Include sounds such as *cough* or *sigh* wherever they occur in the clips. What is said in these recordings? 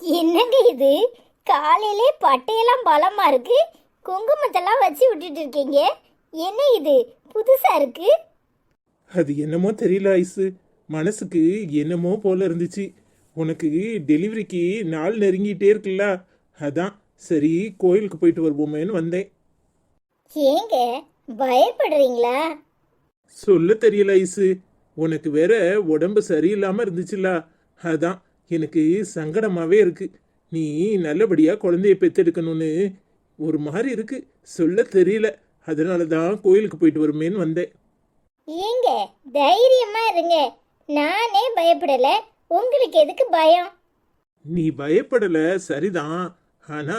என்னங்க இது? காலையிலே பட்டையெல்லாம் பலமா இருக்கு? குங்குமத்தெல்லாம் வச்சு விட்டுட்டு இருக்கீங்க. என்ன இது? புதுசா இருக்கு? அது என்னமோ தெரியல ஐசு. மனசுக்கு என்னமோ போல இருந்துச்சு. உனக்கு டெலிவரிக்கு நாள் நெருங்கிட்டே இருக்குல்ல? அதான். சரி கோயிலுக்கு போயிட்டு வருவோமேன்னு வந்தேன். ஏங்க பயப்படுறீங்களா? சொல்ல தெரியல ஐசு. உனக்கு வேற உடம்பு சரியில்லாம இருந்துச்சுல அதான். எனக்கு சங்கடமாவே இருக்கு. நீ நல்லபடியா குழந்தைய பெத்தெடுக்கணும்னு ஒரு மாதிரி இருக்கு. சொல்ல தெரியல. அதனால தான் கோயிலுக்கு போயிட்டு வருமேன்னு வந்தேன். ஏங்க தைரியமா இருங்க. நானே பயப்படல. உங்களுக்கு எதுக்கு பயம்? நீ பயப்படல சரிதான். ஆனா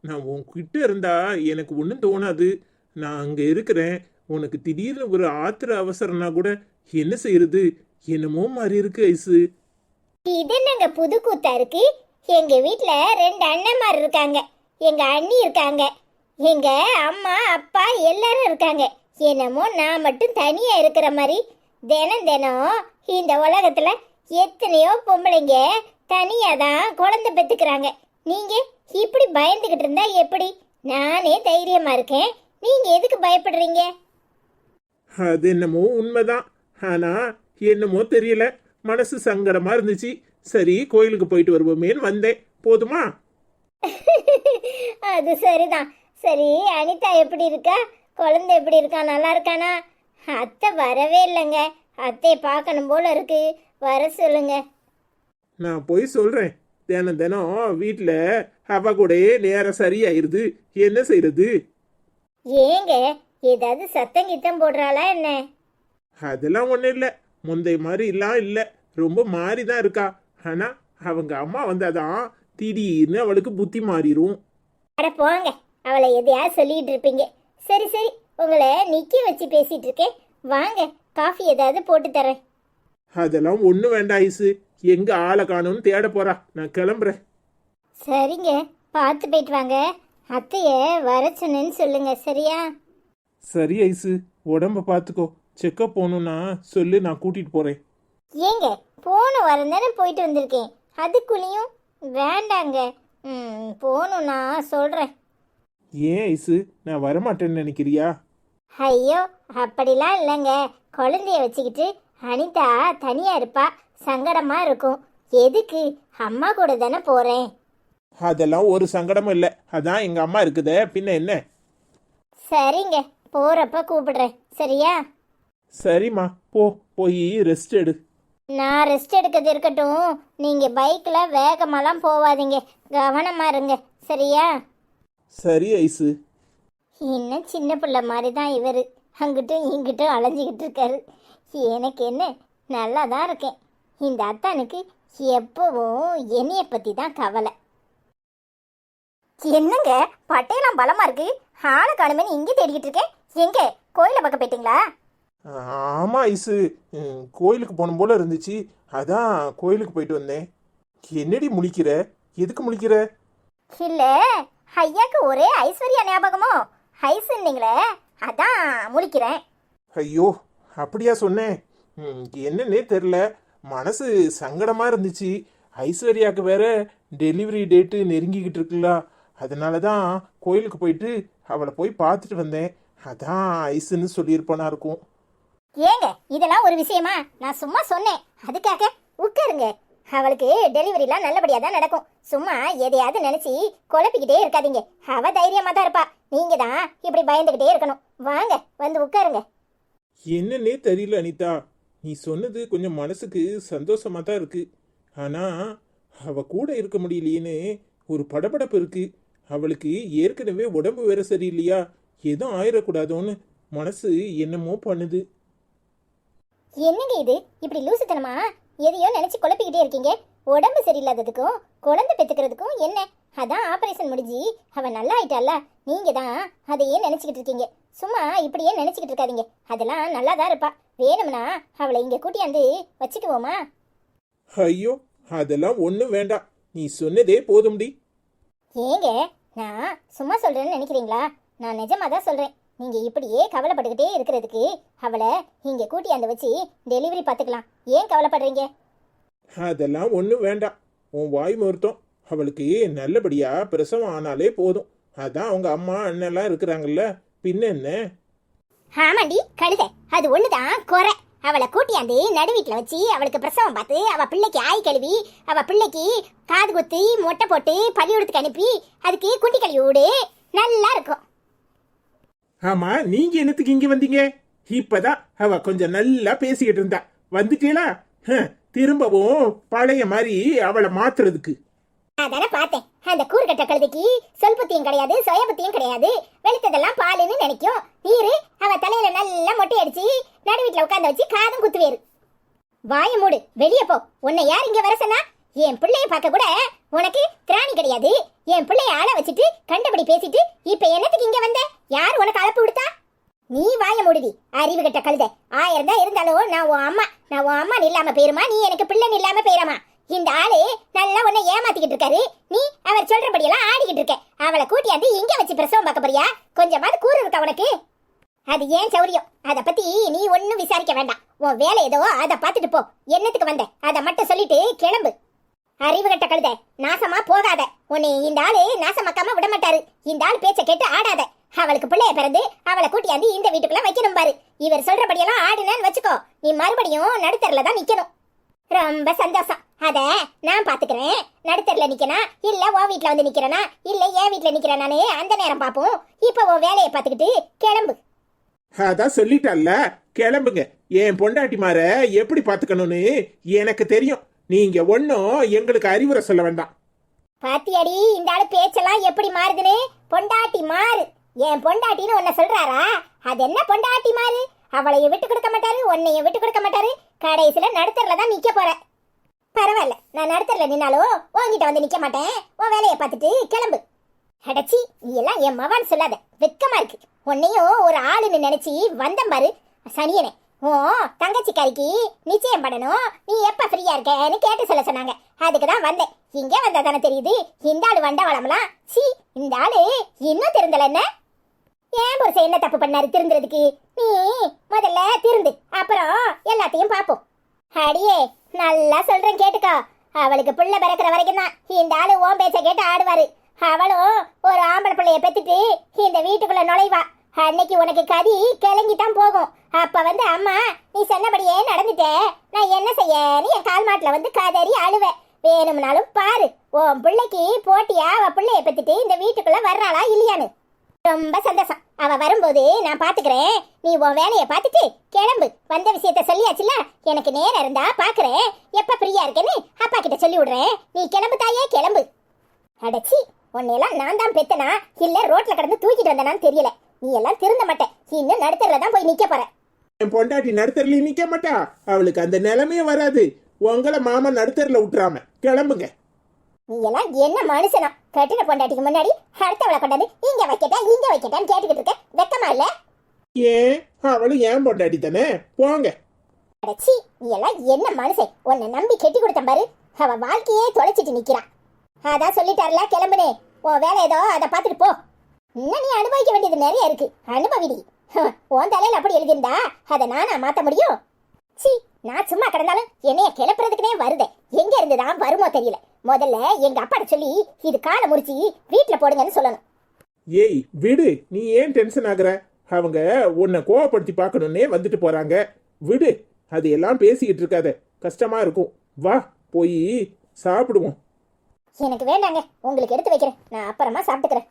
நான் உன்கிட்ட இருந்தா எனக்கு ஒன்றும் தோணாது. நான் அங்க இருக்கிறேன். உனக்கு திடீர்னு ஒரு ஆத்திர அவசரம்னா கூட என்ன செய்யறது? என்னமோ மாதிரி இருக்கு ஐசு. இது என்னங்க புது கூத்தா இருக்கு? எங்க வீட்ல ரெண்டு அண்ணன்மார் இருக்காங்க. எங்க அண்ணி இருக்காங்க. எங்க அம்மா அப்பா எல்லாரும் இருக்காங்க. என்னமோ நான் மட்டும் தனியா இருக்கிற மாதிரி. தினம் தினம் இந்த உலகத்துல எத்தனையோ பொம்பளைங்க தனியா தான் குழந்தை பெத்துக்கிறாங்க. நீங்க இப்படி பயந்துகிட்டு இருந்தா எப்படி? நானே தைரியமா இருக்கேன். நீங்க எதுக்கு பயப்படுறீங்க? அது என்னமோ உண்மைதான். ஆனா என்னமோ தெரியல. மனசு சங்கடமா இருந்துச்சு. சரி கோயிலுக்கு போயிட்டு வருவோமேன்னு வந்தேன். போதுமா? *laughs* அது சரிதான். சரி அனிதா எப்படி இருக்கா? குழந்தை எப்படி இருக்கா? நல்லா இருக்கானா? அத்தை வரவே இல்லைங்க. அத்தையை பார்க்கணும் போல இருக்கு. வர சொல்லுங்க. நான் போய் சொல்றேன். தினம் தினம் வீட்டில் அவ கூடயே நேரம் சரியாயிருது. என்ன செய்யறது ஏங்க ஏதாவது சத்தம் கித்தம் போடுறாளா என்ன? அதெல்லாம் ஒன்றும் இல்லை. முந்தைய மாதிரி எல்லாம் இல்லை. ரொம்ப மாறி தான் இருக்கா? ஆனால் அவங்க அம்மா வந்தாதான் திடீர்னு அவளுக்கு புத்தி மாறிடும் அட போங்க. அவளை எதையாவது சொல்லிட்டு இருப்பீங்க. சரி சரி. உங்களை நிக்க வச்சு பேசிட்டு இருக்கேன். வாங்க காஃபி ஏதாவது போட்டு தரேன். அதெல்லாம் ஒன்றும் வேண்டாம் ஐசு. எங்க ஆளை காணும்னு தேட போறா. நான் கிளம்புறேன். சரிங்க. பார்த்து போயிட்டு வாங்க. அத்தைய வர சொன்னேன்னு சொல்லுங்க சரியா? சரி ஐசு. உடம்ப பார்த்துக்கோ. செக்கப் போகணும்னா சொல்லு நான் கூட்டிட்டு போறேன். ஏங்க போன வாரம் தானே போயிட்டு வந்திருக்கேன். அதுக்குள்ளேயும் வேண்டாங்க. ம் போகணும் நான் சொல்கிறேன் ஏன் ஐசு நான் வரமாட்டேன்னு நினைக்கிறியா? ஐயோ அப்படிலாம் இல்லைங்க. குழந்தைய வச்சுக்கிட்டு அனிதா தனியாக இருப்பா. சங்கடமாக இருக்கும். எதுக்கு? அம்மா கூட தானே போகிறேன் அதெல்லாம் ஒரு சங்கடமும் இல்லை. அதான் எங்க அம்மா இருக்குதே பின்ன என்ன? சரிங்க போகிறப்ப கூப்பிடுறேன். சரியா? சரிம்மா போ போய் ரெஸ்ட் எடு. நான் ரெஸ்ட் எடுக்கிறது இருக்கட்டும். நீங்கள் பைக்கில் வேகமாலாம் போகாதீங்க கவனமாக இருங்க. சரியா? சரி ஐசு. என்ன சின்ன பிள்ளை மாதிரி தான் இவர். அங்கிட்டும் இங்கிட்டும் அலைஞ்சிக்கிட்டு இருக்காரு. எனக்கு என்ன? நல்லா தான் இருக்கேன். இந்த அத்தானுக்கு எப்பவும் என்னைய பற்றி தான் கவலை. என்னங்க? பட்டையெல்லாம் பலமா இருக்கு. ஆளை காணுமே இங்கே தேடிக்கிட்டு இருக்கேன். எங்க? கோயிலை பக்கம் போயிட்டீங்களா? ஆமா ஐசு. கோயிலுக்கு போகணும் போல இருந்துச்சு. அதான் கோயிலுக்கு போயிட்டு வந்தேன். என்னடி முழிக்கிற? எதுக்கு முழிக்கிற? இல்ல ஐயாக்கு ஒரே ஐஸ்வர்யா ஞாபகமோ? ஐசுன்னீங்களே அதான் முழிக்கிறேன். ஐயோ அப்படியா சொன்னேன். என்னன்னே தெரில மனசு சங்கடமா இருந்துச்சு. ஐஸ்வர்யாவுக்கு வேற டெலிவரி டேட்டு நெருங்கிக்கிட்டு இருக்குல்ல. அதனால தான் கோயிலுக்கு போயிட்டு அவளை போய் பார்த்துட்டு வந்தேன். அதான் ஐசுன்னு சொல்லியிருப்பானா இருக்கும் ஏங்க இதெல்லாம் ஒரு விஷயமா? நான் சும்மா சொன்னேன். அதுக்காக உட்காருங்க. அவளுக்கு டெலிவரிலாம் நல்லபடியாக தான் நடக்கும். சும்மா எதையாவது நினச்சி குழப்பிக்கிட்டே இருக்காதீங்க. அவ தைரியமாக தான் இருப்பா. நீங்கள் தான் இப்படி பயந்துக்கிட்டே இருக்கணும். வாங்க வந்து உட்காருங்க. என்னன்னே தெரியல அனிதா. நீ சொன்னது கொஞ்சம் மனசுக்கு சந்தோஷமாக தான் இருக்கு. ஆனால் அவ கூட இருக்க முடியலையேன்னு ஒரு படபடப்பு இருக்கு. அவளுக்கு ஏற்கனவே உடம்பு வேற சரியில்லையா? எதுவும் ஆயிடக்கூடாதோன்னு மனசு என்னமோ பண்ணுது. என்னங்க இது? இப்படி லூசுத்தனமா? எதையோ நினைச்சு குழப்பிக்கிட்டே இருக்கீங்க. உடம்பு சரியில்லாததுக்கும் குழந்தை பெத்துக்கிறதுக்கும் என்ன? அதான் ஆபரேஷன் முடிஞ்சு அவ நல்லா ஆயிட்டால நீங்க தான் அதையே நினைச்சுக்கிட்டு இருக்கீங்க. சும்மா இப்படியே நினைச்சுக்கிட்டு இருக்காதீங்க. அதெல்லாம் நல்லா தான் இருப்பா. வேணும்னா அவளை இங்க கூட்டியாந்து வச்சுக்குவோமா? ஐயோ அதெல்லாம் ஒன்றும் வேண்டாம். நீ சொன்னதே போதும்டி. ஏங்க நான் சும்மா சொல்றேன்னு நினைக்கிறீங்களா? நான் நிஜமா தான் சொல்றேன். நீங்க இப்படியே கவலைப்பட்டுக்கிட்டே இருக்கிறதுக்கு அவளை இங்க கூட்டியாந்து வச்சு டெலிவரி பார்த்துக்கலாம். ஏன் கவலைப்படுறீங்க? அதெல்லாம் ஒன்றும் வேண்டாம். உன் வாய் மருத்துவம் அவளுக்கு நல்லபடியா பிரசவம் ஆனாலே போதும். அதான் அவங்க அம்மா அண்ணெல்லாம் இருக்கிறாங்கல்ல. பின்ன என்ன? ஆமாண்டி கழுத. அது ஒண்ணுதான் குறை. அவளை கூட்டியாந்து நடு வீட்டுல வச்சு அவளுக்கு பிரசவம் பார்த்து அவ பிள்ளைக்கு ஆய் கழுவி அவ பிள்ளைக்கு காது குத்தி மொட்டை போட்டு பள்ளிக்கூடத்துக்கு அனுப்பி அதுக்கு குட்டி கழுவி விடு. நல்லா இருக்கும். ஆமா நீங்க என்னத்துக்கு இங்க வந்தீங்க? இப்பதான் அவ கொஞ்சம் நல்லா பேசிக்கிட்டு இருந்தா. வந்துட்டீங்களா? திரும்பவும் பழைய மாதிரி அவளை மாத்துறதுக்கு. அதானே பார்த்தேன். அந்த கூறுகட்ட கழுதைக்கு சொல்பத்தியும் கிடையாது சுயபத்தியும் கிடையாது. வெளுத்ததெல்லாம் பாலுன்னு நினைக்கும். நீரு அவ தலையில நல்லா மொட்டை அடிச்சு நடுவீட்டுல உட்காந்து வச்சு காதும் குத்துவேரு. வாய மூடு வெளியே போ. உன்னை யார் இங்க வர சொன்னா? என் பிள்ளைய பார்க்க கூட உனக்கு திராணி கிடையாது. என் பிள்ளைய ஆள வச்சுட்டு கண்டபடி பேசிட்டு இப்ப என்னத்துக்கு இங்க வந்த? யார் உனக்கு அழப்பு விடுத்தா நீ வாய மூடுடி. அறிவு கட்ட கழுத. ஆயிரம் தான் இருந்தாலும் நான் உன் அம்மா நான் உன் அம்மா இல்லாம பேருமா நீ எனக்கு பிள்ளை இல்லாம பேராமா இந்த ஆளு நல்லா உன்னை ஏமாத்திக்கிட்டு இருக்காரு. நீ அவர் சொல்றபடியெல்லாம் ஆடிக்கிட்டு இருக்க. அவளை கூட்டியாந்து இங்க வச்சு பிரசவம் பார்க்க போறியா? கொஞ்சமாவது கூறு இருக்கா உனக்கு? அது ஏன் சௌரியம்? அதை பத்தி நீ ஒன்னும் விசாரிக்க வேண்டாம். உன் வேலை ஏதோ அதை பார்த்துட்டு போ. என்னத்துக்கு வந்த? அதை மட்டும் சொல்லிட்டு கிளம்பு. அறிவு கட்ட கழுத நாசமா போகாத. உன்னை இந்த ஆளு நாசமாக்காம விட மாட்டாரு இந்த ஆள் பேச்ச கேட்டு ஆடாத. அவளுக்கு பிள்ளைய பிறந்து அவளை கூட்டியாந்து இந்த வீட்டுக்குள்ள வைக்கணும் பாரு. இவர் சொல்றபடியெல்லாம் ஆடுனேன்னு வச்சுக்கோ. நீ மறுபடியும் நடுத்தரில் தான் நிக்கணும். ரொம்ப சந்தோஷம். அத நான் பாத்துக்கிறேன். நடுத்தரில் நிக்கனா? இல்ல உன் வீட்டுல வந்து நிக்கிறனா? இல்ல என் வீட்ல நிக்கிறனானே அந்த நேரம் பாப்போம். இப்ப உன் வேலையை பார்த்துக்கிட்டு கிளம்பு. அதான் சொல்லிட்டல்ல. கிளம்புங்க. என் பொண்டாட்டிமார எப்படி பாத்துக்கணும்னு எனக்கு தெரியும். நீங்க ஒன்னும் எங்களுக்கு அறிவுரை சொல்ல வேண்டாம். பாத்தியடி இந்த ஆளு பேச்செல்லாம் எப்படி மாறுதுன்னு? பொண்டாட்டி மாறு. என் பொண்டாட்டின்னு உன்ன சொல்றாரா? அது என்ன பொண்டாட்டி மாறு? அவளைய விட்டு கொடுக்க மாட்டாரு உன்னைய விட்டு கொடுக்க மாட்டாரு. கடைசியில நடுத்தரில் தான் நிக்க போற. பரவாயில்ல நான் நடுத்தரில் நின்னாலும் உன்கிட்ட வந்து நிக்க மாட்டேன். உன் வேலையை பார்த்துட்டு கிளம்பு. அடச்சி நீ எல்லாம் என் மவான்னு சொல்லாத. வெக்கமா இருக்கு. உன்னையும் ஒரு ஆளுன்னு நினைச்சி வந்தம் பாரு சனியனே. ஓ தங்கச்சிக்காரிக்கு நிச்சயம் பண்ணணும். நீ எப்ப ஃப்ரீயா இருக்கன்னு கேட்டு சொல்ல சொன்னாங்க. அதுக்கு தான் வந்தேன். இங்க வந்தா தானே தெரியுது. இந்த ஆளு வண்டவளம்லாம் சி இந்த ஆளு இன்னும் திருந்தல என்ன? ஏன் புருஷன் என்ன தப்பு பண்ணாரு திருந்துறதுக்கு? நீ முதல்ல திருந்து. அப்புறம் எல்லாத்தையும் பாப்போம் அடியே நல்லா சொல்றேன் கேட்டுக்கோ. அவளுக்கு புள்ள பிறக்கிற வரைக்கும் தான் இந்த ஆளு ஓம் பேச்ச கேட்டு ஆடுவாரு. அவளும் ஒரு ஆம்பளை பிள்ளைய பெத்துட்டு இந்த வீட்டுக்குள்ள நுழைவா. அன்னைக்கு உனக்கு கதி கிளங்கி தான் போகும். அப்ப வந்து அம்மா நீ சொன்னபடியே நடந்துட்டே. நான் என்ன செய்யன்னு என் கால் மாட்டில் வந்து காதறி அழுவேன் வேணும்னாலும் பாரு உன் பிள்ளைக்கு போட்டியா? அவ பிள்ளைய பத்திட்டு இந்த வீட்டுக்குள்ள வர்றாளா இல்லையான்னு. ரொம்ப சந்தோஷம். அவ வரும்போது நான் பாத்துக்கிறேன். நீ உன் வேலைய பார்த்துட்டு கிளம்பு. வந்த விஷயத்த சொல்லியாச்சுல எனக்கு நேரம் இருந்தா பாக்குறேன். எப்ப ஃப்ரீயா இருக்கேன்னு அப்பா கிட்ட சொல்லி விடுறேன். நீ கிளம்பு தாயே கிளம்பு. அடச்சி உன்னையெல்லாம் நான் தான் பெத்தனா? இல்ல ரோட்ல கடந்து தூக்கிட்டு வந்தனான்னு தெரியல. நீ எல்லாம் திருந்த மாட்டேன் இன்னும் நடுத்தரில் தான் போய் நிக்க போற. என் பொண்டாட்டி நடுத்தரில் நிக்க மாட்டா. அவளுக்கு அந்த நிலைமையே வராது. உங்களை மாமா நடுத்தரில் விட்டுறாம. கிளம்புங்க. நீ எல்லாம் என்ன மனுஷனா? கட்டின பொண்டாட்டிக்கு முன்னாடி அடுத்தவளை கொண்டாந்து இங்க வைக்கட்டா இங்க வைக்கட்டான்னு கேட்டுக்கிட்டு இருக்க. வெக்கமா இல்ல? ஏன்? அவளும் ஏன் பொண்டாட்டி தானே? போங்க. அடச்சி நீ எல்லாம் என்ன மனுஷன்? உன்னை நம்பி கெட்டி கொடுத்தேன் பாரு. அவ வாழ்க்கையே தொலைச்சிட்டு நிக்கிறான் அதான் சொல்லிட்டாருல கிளம்புனே. உன் வேலை ஏதோ அதை பார்த்துட்டு போ. இன்னும் நீ அனுபவிக்க வேண்டியது நிறைய இருக்கு. அனுபவிடி. உன் தலையில அப்படி எழுதியிருந்தா? அதை நானா மாத்த முடியும்? சி நான் சும்மா கிடந்தாலும் என்னைய கிளப்புறதுக்குனே வருதே. எங்க இருந்துதான் வருமோ தெரியல. முதல்ல எங்க அப்பாட்ட சொல்லி இது காலை முறிச்சு வீட்டுல போடுங்கன்னு சொல்லணும். ஏய் விடு நீ ஏன் டென்ஷன் ஆகுற? அவங்க உன்னை கோவப்படுத்தி பார்க்கணுன்னே வந்துட்டு போறாங்க. விடு அது எல்லாம் பேசிக்கிட்டு இருக்காத. கஷ்டமா இருக்கும். வா போய் சாப்பிடுவோம். எனக்கு வேண்டாங்க. உங்களுக்கு எடுத்து வைக்கிறேன். நான் அப்புறமா சாப்பிட்டுக்கிறேன்.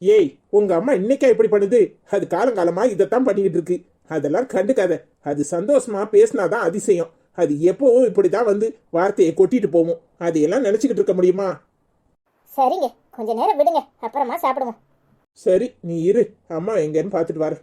ஏய் உங்க அம்மா இன்னைக்கா இப்படி பண்ணுது. அது காலங்காலமா இதைத்தான் பண்ணிக்கிட்டு இருக்கு. அதெல்லாம் கண்டுக்காத. அது சந்தோஷமா பேசினாதான் அதிசயம். அது எப்பவும் இப்படிதான் வந்து வார்த்தையை கொட்டிட்டு போகும். அதையெல்லாம் நினைச்சுக்கிட்டு இருக்க முடியுமா? சரிங்க. கொஞ்ச நேரம் விடுங்க. அப்புறமா சாப்பிடுவோம். சரி நீ இரு. அம்மா எங்கன்னு பார்த்துட்டு வரேன்